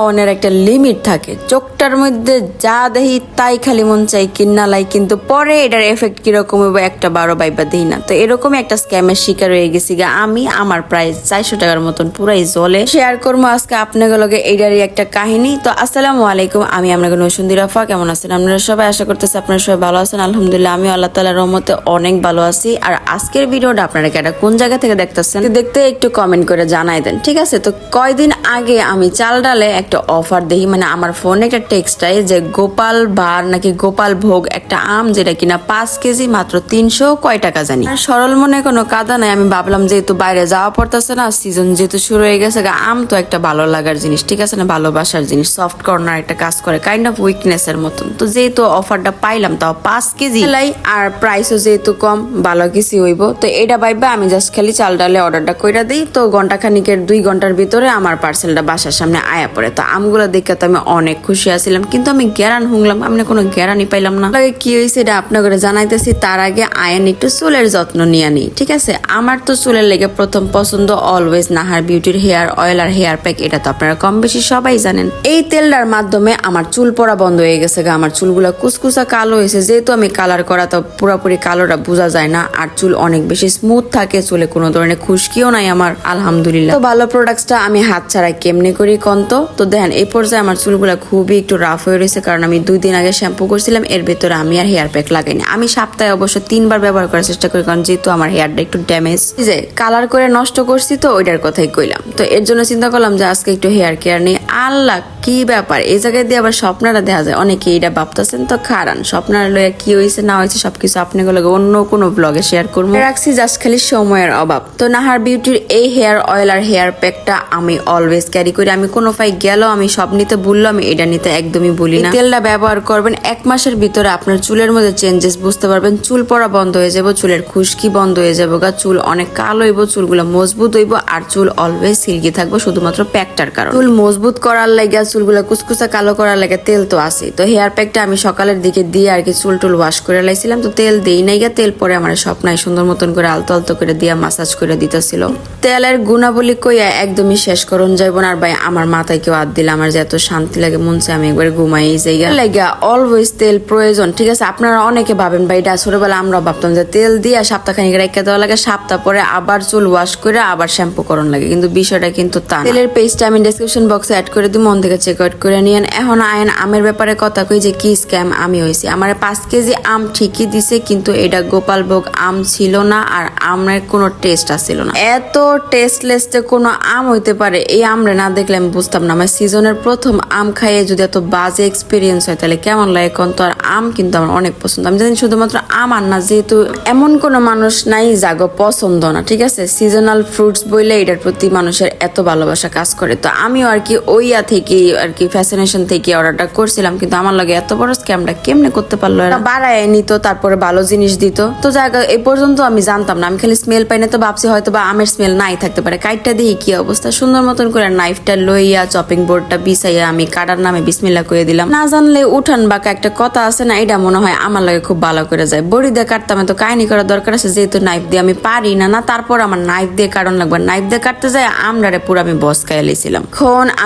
খাওয়ানোর একটা লিমিট থাকে। চোখটার মধ্যে যা দেহি তাই খালি মন চাই কিন্না লাই, কিন্তু পরে এটার এফেক্ট কীরকম হইব একটা বারো বাইবা দিই না। তো এরকমই একটা স্ক্যামের শিকার হয়ে গেছি গা। আমি আমার প্রায় চারশো টাকার মতন পুরাই জলে। শেয়ার করব আজকে আপনাদের লগে এইটারই একটা কাহিনী। তো আসসালামু আলাইকুম, আমি আপনাকে নসুন্দি রাফা। কেমন আছেন আপনারা সবাই? আশা করতেছি আপনারা সবাই ভালো আছেন। আলহামদুলিল্লাহ আমি আল্লাহ তালার রহমতে অনেক ভালো আছি। আর আজকের ভিডিওটা আপনারা কেটা কোন জায়গা থেকে দেখতেছেন? দেখতে, একটু কমেন্ট করে জানাই দেন, ঠিক আছে? তো কয়দিন আগে আমি চাল ডালে একটা অফার দেখি মানে আমার ফোনে একটা টেক্সট যে গোপাল বার নাকি গোপাল ভোগ একটা আম যেটা কিনা পাঁচ কেজি মাত্র তিনশো কয় টাকা জানি। আর সরল মনে কোনো কাদা নাই, আমি ভাবলাম যেহেতু বাইরে যাওয়া পড়তেছে না সিজন যেহেতু শুরু হয়ে গেছে আম তো একটা ভালো লাগার জিনিস, ঠিক আছে না, ভালোবাসার জিনিস সফট কর্নার একটা কাজ করে কাইন্ড অফ উইকনেস এর মতন। তো যেহেতু অফারটা পাইলাম তাও পাঁচ কেজি। লাই আর প্রাইসও যেহেতু কম, ভালো কিছু হইব। তো এটা ভাইবা, আমি জাস্ট খালি চাল ডালে অর্ডারটা কইরা দিই। তো ঘণ্টা খানিকের দুই ঘণ্টার ভিতরে আমার পার্সেলটা বাসার সামনে আয়া পড়ে তো আমগুলো দেখে তো আমি অনেক খুশি আছিলাম। কিন্তু আমি গ্যারান হুংলাম, আমি কোনো গ্যারানই পাইলাম না। লাগে কি হয়েছে এটা আপনাকে জানাইতেছি, তার আগে আয়ন একটু চুলের যত্ন নিয়ে নিই, ঠিক আছে? আমার তো চুলের লেগে প্রথম পছন্দ অলওয়েজ নাহার বিউটির হেয়ার অয়েল আর হেয়ার প্যাক এটা তো আপনারা কম বেশি সবাই জানেন। এই তেলটার মাধ্যমে আমার চুল পড়া বন্ধ হয়ে গেছে গা, আমার চুলগুলো কুচকুচা কালো হয়েছে। যেহেতু আমি কালার করা তো পুরোপুরি কালোটা বোঝা যায় না, আর চুল অনেক বেশি স্মুথ থাকে, চুলে কোনো ধরনের খুশকিও নাই আমার, আলহামদুলিল্লাহ। তো ভালো প্রোডাক্টসটা আমি হাত ছাড়া কেমনি করি কন্ত? তো দেখেন, এই পর্যায়ে আমার চুলগুলো খুবই একটু রাফ হয়ে রয়েছে, কারণ আমি দুই দিন আগে শ্যাম্পু করছিলাম, এর ভেতরে আমি আর হেয়ার প্যাক লাগাইনি। আমি সপ্তাহে অবশ্য তিনবার ব্যবহার করার চেষ্টা করি, কারণ যেহেতু আমার হেয়ারটা একটু ড্যামেজ যে কালার করে নষ্ট করছি তো, ওইটার কথাই কইলাম। তো এর জন্য চিন্তা করলাম যে আজকে একটু হেয়ার কেয়ার নিয়ে আল্লাহ কি ব্যাপার? এই জায়গায় দিয়ে আবার স্বপ্নারা দেখা যায়। অনেকে এটা ভাবতেছেন, তো খারান। স্বপ্নারা লইয়া কি হয়েছে না হয়েছে সবকিছু আপনি গুলো অন্য কোনো ব্লগে শেয়ার করব। রাখছি জাস্ট খালি সময়ের অভাব। তো নাহার বিউটির এই হেয়ার অয়েল আর হেয়ার প্যাকটা আমি অলওয়েজ ক্যারি করি। আমি কোনো ফাই গেল, আমি সব নিতে বলল আমি এটা নিতে একদমই বলি না। তেলটা ব্যবহার করবেন এক মাসের ভিতরে আপনার চুলের মধ্যে চেঞ্জেস বুঝতে পারবেন। চুল পড়া বন্ধ হয়ে যাব, চুলের খুশকি বন্ধ হয়ে যাব গা। চুল অনেক কালো হইব, চুলগুলো মজবুত হইব, আর চুল অলওয়েজ সিল্কি থাকব, শুধুমাত্র প্যাকটার কারণ। চুল মজবুত করার লাগে চুলগুলো কুচকুচা কালো করার লাগে তেল তো আছে তো হেয়ার প্যাকটা আমি সকালের দিকে দিয়ে আর কি চুল টুল ওয়াশ করে লাইছিলাম। তো তেল দেই নাই গা, তেল পরে আমার স্বপ্নায় সুন্দর মতন করে আলতো আলতো করে দিয়া মাসাজ করে দিতেছিল। তেলের গুণাবলী কইয়া একদমই শেষ করুন যাইব না। আর ভাই, আমার মাথায় কেউ হাত দিলে আমার যে এত শান্তি লাগে, মন চায় আমি একবার ঘুমাই যাই লাগা অলওয়েজ তেল প্রয়োজন, ঠিক আছে? আপনারা অনেকে ভাবেন, ভাই, এটা ছোটবেলা আমরা ভাবতাম যে তেল দিয়ে সপ্তাহখানিক রেখে দেওয়া লাগে, সপ্তাহ পরে আবার চুল ওয়াশ করে আবার শ্যাম্পু করন লাগে। কিন্তু বিষয়টা কিন্তু তা তেলের পেজটা আমি ডেসক্রিপশন বক্সে অ্যাড করে দিই মন থেকে চেক আউট করে নিয়েন। এখন আয়ন আমের ব্যাপারে কথা কই যে কি স্ক্যাম আমি হয়েছি। আমার পাঁচ কেজি আম ঠিকই দিছে, কিন্তু এটা গোপাল ভোগ আম ছিল না আর আমের কোনো টেস্ট আসছিল না। এত টেস্টলেস কোনো আম হইতে পারে, এই আমরে না দেখলে আমি বুঝতাম না। আমার সিজনের প্রথম আম খাইয়ে যদি এত বাজে এক্সপিরিয়েন্স হয়, তাহলে কেমন লাগে কোন তো? আর আম কিন্তু আমার অনেক পছন্দ। আমি জানি শুধুমাত্র আম আর না, যেহেতু এমন কোনো মানুষ নাই জাগো পছন্দ না, ঠিক আছে? সিজনাল ফ্রুটস বইলে এটার প্রতি মানুষের এত ভালোবাসা কাজ করে। তো আমিও আর কি ওইয়া থেকে আর কি ফ্যাসিনেশন থেকে অর্ডারটা করছিলাম, কিন্তু আমার লাগে এত বড় স্ক্যামটা কেমনে করতে পারল বাড়ায় নিত, তারপরে ভালো জিনিস দিত। তো জায়গা এই পর্যন্ত আমি জানতাম না। আমি খালি স্মেল পাই না, তো ভাবছি হয়তো বা আমের স্মেল নাই থাকতে পারে। কাইটটা দিয়ে কি অবস্থা। সুন্দর মতন করে নাইফটা লইয়া চপিং বোর্ডটা বিছাইয়া আমি কাটার নামে বিসমিল্লা করে দিলাম। না জানলে উঠান বাঁকা একটা কথা আছে না এটা মনে হয় আমার লাগে খুব ভালো করে যায়। বড়ি দিয়ে কাটতাম তো কাহিনি করার দরকার আছে, যেহেতু নাইফ দিয়ে আমি পারি না না, তারপর আমার নাইফ দিয়ে কারণ লাগবে। নাইফ দিয়ে কাটতে যায়, আমরারে পুরো আমি বস খাইয়া লিছিলাম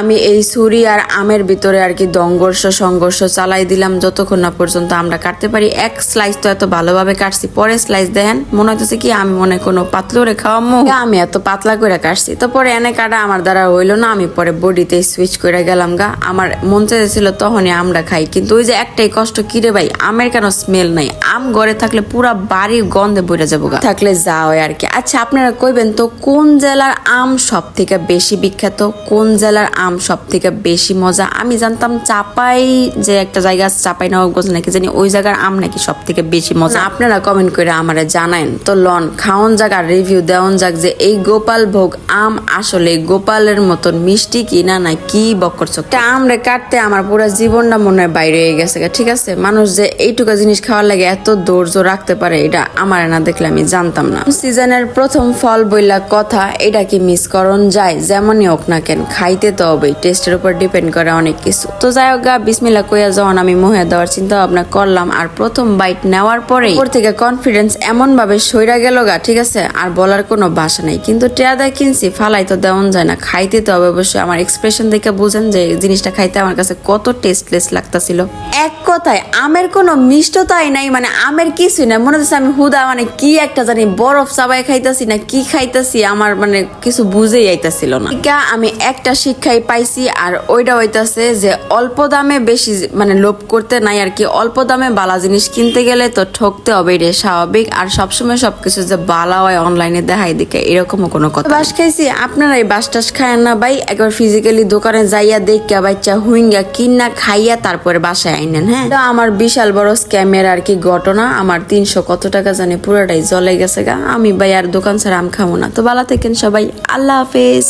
আমি এই ছুরি আর আমের ভিতরে আর কি দঙ্গর্ষ সংঘর্ষ চালাই দিলাম যতক্ষণ না পর্যন্ত আমরা কাটতে পারি। এক স্লাইস তো এত ভালোভাবে কাটছি। পরে স্লাইস দেখেন, মনে হইতেছে কি আমি মনে হয় কোনো পাতলা করে খাওয়ামো। আমি এত পাতলা করে কাটছি? তো পরে এনে কাটা আমার দ্বারা হইল না, আমি পরে বডিতে সুইচ করে গেলাম গা। আমার মন চাইছিল তখনই আমরা খাই, কিন্তু ওই যে একটাই কষ্ট কিরে ভাই, আমের কেন স্মেল নাই? আম ঘরে থাকলে পুরা বাড়ির গন্ধে বইরা যাব গা। থাকলে যাও আর কি। আচ্ছা আপনারা কইবেন তো কোন জেলার আম সব থেকে বেশি বিখ্যাত? কোন জেলার আম সব থেকে বেশি মজা। আমি জানতাম চাপাই যে একটা জায়গা আছে চাপাই নবাবগঞ্জ নাকি জানি ওই জায়গার আম নাকি সব থেকে বেশি মজা। আপনারা কমেন্ট করে আমারে জানায়েন তো লন খাওন যাক আর রিভিউ দেওয়ান যাক যে এই গোপাল ভোগ আম আসলে গোপালের মতন মিষ্টি কি না না কি বকর চোখ আমরে কাটতে আমার পুরো জীবনটা মনে হয় বাইরে হয়ে গেছে ঠিক আছে? মানুষ যে এইটুকু জিনিস খাওয়ার লাগে এত ধৈর্য রাখতে পারে এটা আমার না দেখলে আমি জানতাম না। সিজনের প্রথম ফল বইলা কথা এটা কি মিস করন যায়? যেমনই হোক না কেন খাইতে তো হবে টেস্টের উপর ডিপেন্ড ডিপেন্ড করে অনেক কিছু। তো যাই হোক গা বিসমিল্লা কইয়া যখন আমি মুহে দেওয়ার চিন্তা ভাবনা করলাম, আর প্রথম বাইট নেওয়ার পরেই ওর থেকে কনফিডেন্স এমন ভাবে সইরা গেল গা, ঠিক আছে? আর বলার কোনো ভাষা নেই। কিন্তু টেয়াদা কিনছি, ফালাই তো দেওয়ান যায় না, খাইতে তো হবে অবশ্যই। আমার এক্সপ্রেশন দেখে বুঝেন যে জিনিসটা খাইতে আমার কাছে কত টেস্টলেস লাগতাছিল। এক কথায়, আমের কোনো মিষ্টতাই নাই মানে আমের কিছুই না মনে হচ্ছে আমি হুদা মানে কি একটা জানি বরফ চাবাই খাইতাছি না, কি খাইতাছি, আমার মানে কিছু বুঝেই আইতাছিল না। আমি একটা শিক্ষাই পাইছি, আর ওইটা হইতাছে যে অল্প দামে বেশি মানে লোভ করতে নাই আর কি। অল্প দামে বালা জিনিস কিনতে গেলে তো ঠকতে হবে এটা স্বাভাবিক। আর সবসময় সবকিছু যে বালা হয় অনলাইনে দেখাই দিকে এরকমও কোনো কথা বাস খাইছি আপনারা এই বাস টাস খায় না ভাই একবার ফিজিক্যালি দোকানে যাইয়া দেখা বাচ্চা হুইঙ্গা কিনা খাইয়া তারপরে বাসায় আইনেন হ্যাঁ? তো আমার বিশাল বড় স্ক্যামের আর কি ঘটনা আমার তিনশো কত টাকা জানি পুরোটাই জলে গেছে গা। আমি ভাই আর দোকান ছাড়া আম খাব না। তো বালা থাকেন সবাই আল্লাহ হাফেজ।